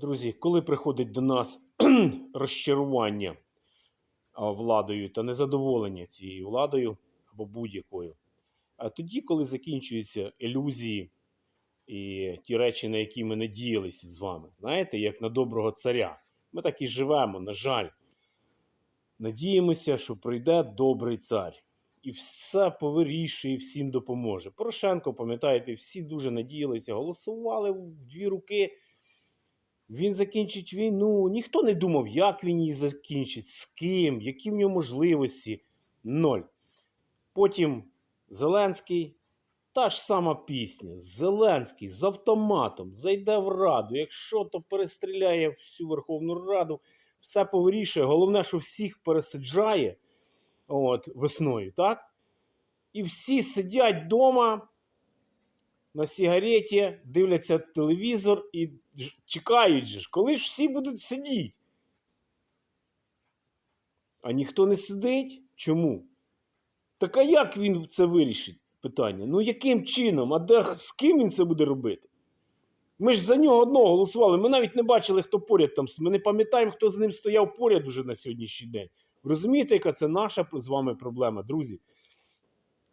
Друзі, коли приходить до нас розчарування владою та незадоволення цією владою або будь-якою, а тоді, коли закінчуються ілюзії і ті речі, на які ми надіялися з вами, знаєте, як на доброго царя, ми так і живемо, на жаль. Надіємося, що прийде добрий цар і все повирішує, всім допоможе. Порошенко, пам'ятаєте, всі дуже надіялися, голосували в дві руки. Він закінчить війну. Ніхто не думав, як він її закінчить, з ким, які в нього можливості. Ноль. Потім Зеленський. Та ж сама пісня. Зеленський з автоматом зайде в раду. Якщо то перестріляє всю Верховну Раду, все повирішує. Головне, що всіх пересаджає от, весною, так? І всі сидять вдома на сигареті, дивляться телевізор і чекають же ж, коли ж всі будуть сидіти. А ніхто не сидить? Чому? Так а як він це вирішить? Питання. Ну яким чином? А де з ким він це буде робити? Ми ж за нього одного голосували. Ми навіть не бачили, хто поряд там. Ми не пам'ятаємо, хто з ним стояв поряд уже на сьогоднішній день. Розумієте, яка це наша з вами проблема, друзі?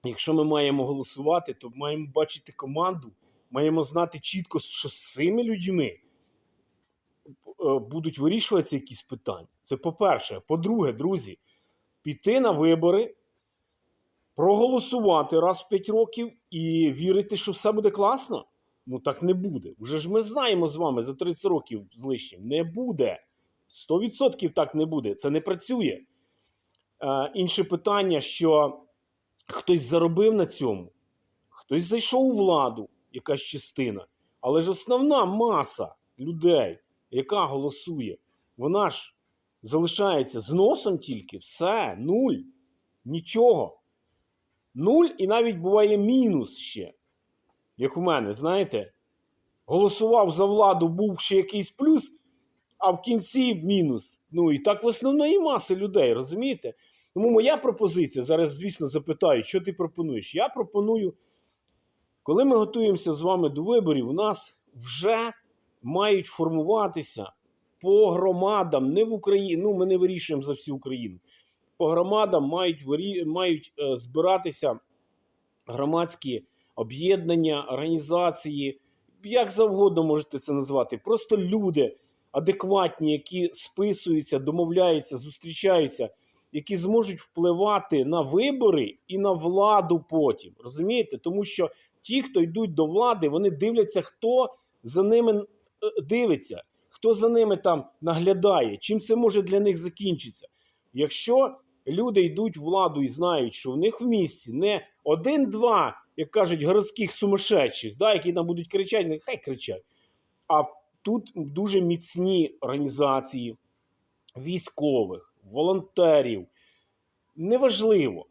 Якщо ми маємо голосувати, то маємо бачити команду, маємо знати чітко, що з цими людьми е, будуть вирішуватися якісь питання. Це по-перше. По-друге, друзі, піти на вибори, проголосувати раз в 5 років і вірити, що все буде класно. Ну так не буде. Уже ж ми знаємо з вами за 30 років з лишнім. Не буде. 100% так не буде. Це не працює. Е, інше питання, що хтось заробив на цьому, хтось зайшов у владу, якась частина. Але ж основна маса людей, яка голосує, вона ж залишається з носом тільки, все, нуль, нічого. Нуль і навіть буває мінус ще. Як у мене, знаєте, голосував за владу, був ще якийсь плюс, а в кінці мінус. Ну і так в основної маси людей, розумієте? Тому моя пропозиція, зараз, звісно, запитаю, що ти пропонуєш? Я пропоную, коли ми готуємося з вами до виборів, у нас вже мають формуватися по громадам, не в Україні, ну ми не вирішуємо за всю Україну. По громадам мають, мають е, збиратися громадські об'єднання, організації, як завгодно можете це назвати. Просто люди адекватні, які списуються, домовляються, зустрічаються, які зможуть впливати на вибори і на владу потім. Розумієте? Тому що ті, хто йдуть до влади, вони дивляться, хто за ними е, дивиться, хто за ними там наглядає, чим це може для них закінчитися. Якщо люди йдуть в владу і знають, що в них в місті не один-два, як кажуть, городських сумасшедших, да, які там будуть кричати, нехай кричать. А тут дуже міцні організації військових, волонтерів, неважливо,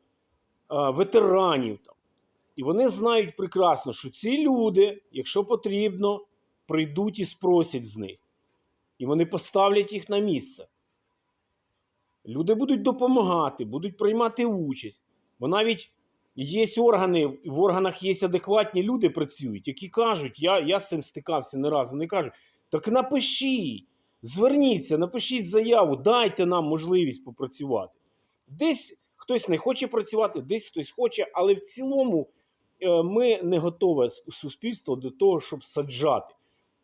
ветеранів. І вони знають прекрасно, що ці люди, якщо потрібно, прийдуть і спросять з них. І вони поставлять їх на місце. Люди будуть допомагати, будуть приймати участь. Бо навіть є органи, в органах є адекватні люди працюють, які кажуть, я, я з цим стикався не раз. Вони кажуть, так напишіть, зверніться, напишіть заяву, дайте нам можливість попрацювати. Десь хтось не хоче працювати, десь хтось хоче, але в цілому е, ми не готове суспільство до того, щоб саджати.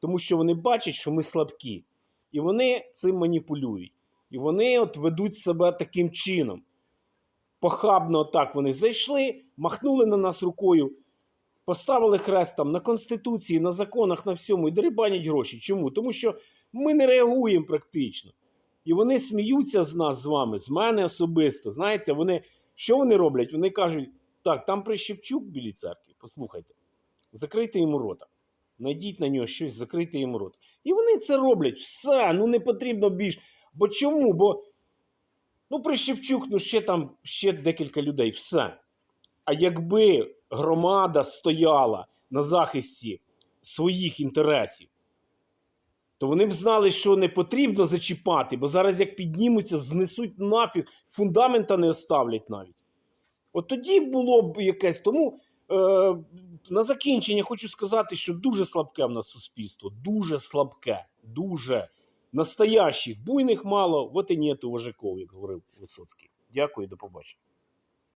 Тому що вони бачать, що ми слабкі. І вони цим маніпулюють. І вони от ведуть себе таким чином. Похабно так вони зайшли, махнули на нас рукою, поставили хрест там на Конституції, на законах, на всьому і дерибанять гроші. Чому? Тому що ми не реагуємо практично. І вони сміються з нас з вами, з мене особисто. Знаєте, вони що вони роблять? Вони кажуть: так, там Прищепчук в білій церкві, послухайте, закрийте йому рота. Найдіть на нього щось, закрийте йому рот. І вони це роблять. Все, ну не потрібно більш. Бо чому? Бо ну, Прищепчук, ну ще там ще декілька людей. Все. А якби громада стояла на захисті своїх інтересів, то вони б знали, що не потрібно зачіпати, бо зараз як піднімуться, знесуть нафіг, фундамента не оставлять навіть. От тоді було б якесь. Тому е, на закінчення хочу сказати, що дуже слабке в нас суспільство, дуже слабке. Дуже. Настоящих буйних мало, от і нету вожаков, як говорив Висоцький. Дякую, до побачення.